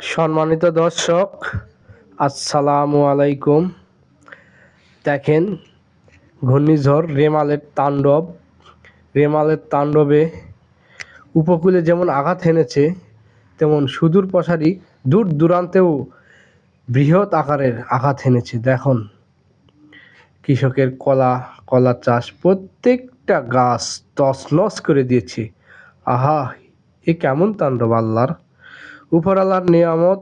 সম্মানিত দর্শক, আসসালামু আলাইকুম। দেখেন, ঘূর্ণিঝড় রেমালের তাণ্ডব। রেমালের তাণ্ডবে উপকূলে যেমন আঘাত হেনেছে, তেমন সুদূর প্রসারী দূর দূরান্তেও বৃহৎ আকারের আঘাত হেনেছে। দেখুন, কৃষকের কলা কলা চাষ প্রত্যেকটা গাছ তছনছ করে দিয়েছে। আহা, এ কেমন তাণ্ডব আল্লাহর! উপর আল্লাহর নিয়ামত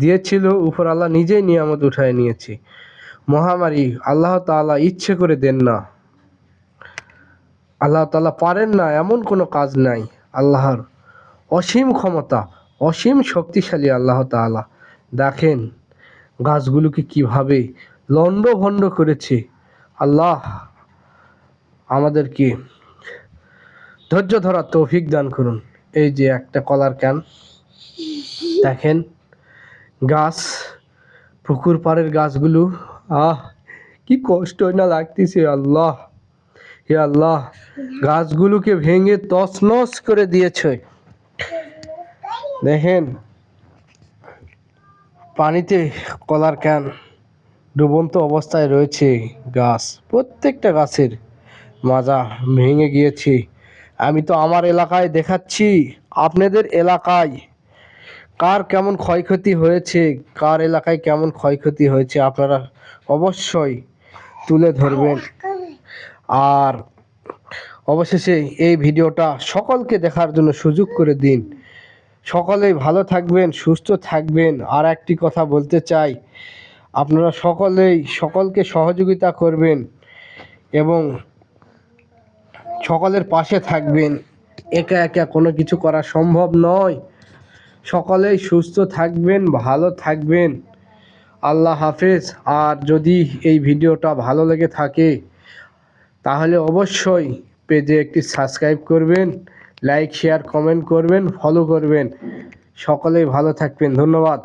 দিয়েছিল উপর আল্লাহ নিজেই নিয়ামত উঠায় নিয়েছে। মহামারী, আল্লাহ তাআলা ইচ্ছে করে দেন না। আল্লাহ তাআলা পারেন না, এমন কোনো কাজ নাই। আল্লাহর অসীম ক্ষমতা, অসীম শক্তিশালী আল্লাহ তাআলা। দেখেন, গাছগুলোকে কীভাবে লণ্ডভণ্ড করেছে। আল্লাহ আমাদেরকে ধৈর্য ধরার তৌফিক দান করুন। এই যে একটা কলার ক্যান। দেখেন, গাছ, পুকুর পাড়ের গাছগুলো, আহ, কি কষ্ট না লাগতেছে আল্লাহ, হে আল্লাহ, গাছগুলোকে ভেঙে তছনছ করে দিয়েছে। দেখেন, পানিতে কলার ক্যান, ডুবন্ত অবস্থায় রয়েছে গাছ, প্রত্যেকটা গাছের মাজা ভেঙে গিয়েছে। আমি তো আমার এলাকায় দেখাচ্ছি, আপনাদের এলাকায় কার কেমন ক্ষয়ক্ষতি হয়েছে? কার এলাকায় কেমন ক্ষয়ক্ষতি হয়েছে? আপনারা অবশ্যই তুলে ধরবেন। আর অবশেষে এই ভিডিওটা সকলকে দেখার জন্য সুযোগ করে দিন। সকলেই ভালো থাকবেন, সুস্থ থাকবেন। আর একটি কথা বলতে চাই, আপনারা সকলেই, সকলকে সহযোগিতা করবেন এবং সকলের পাশে থাকবেন। একা একা কোনো কিছু করা সম্ভব নয়। সকলেই সুস্থ থাকবেন, ভালো থাকবেন। আল্লাহ হাফেজ। আর যদি এই ভিডিওটা ভালো লেগে থাকে, তাহলে অবশ্যই পেজে একটি সাবস্ক্রাইব করবেন, লাইক, শেয়ার, কমেন্ট করবেন, ফলো করবেন। সকলেই ভালো থাকবেন। ধন্যবাদ।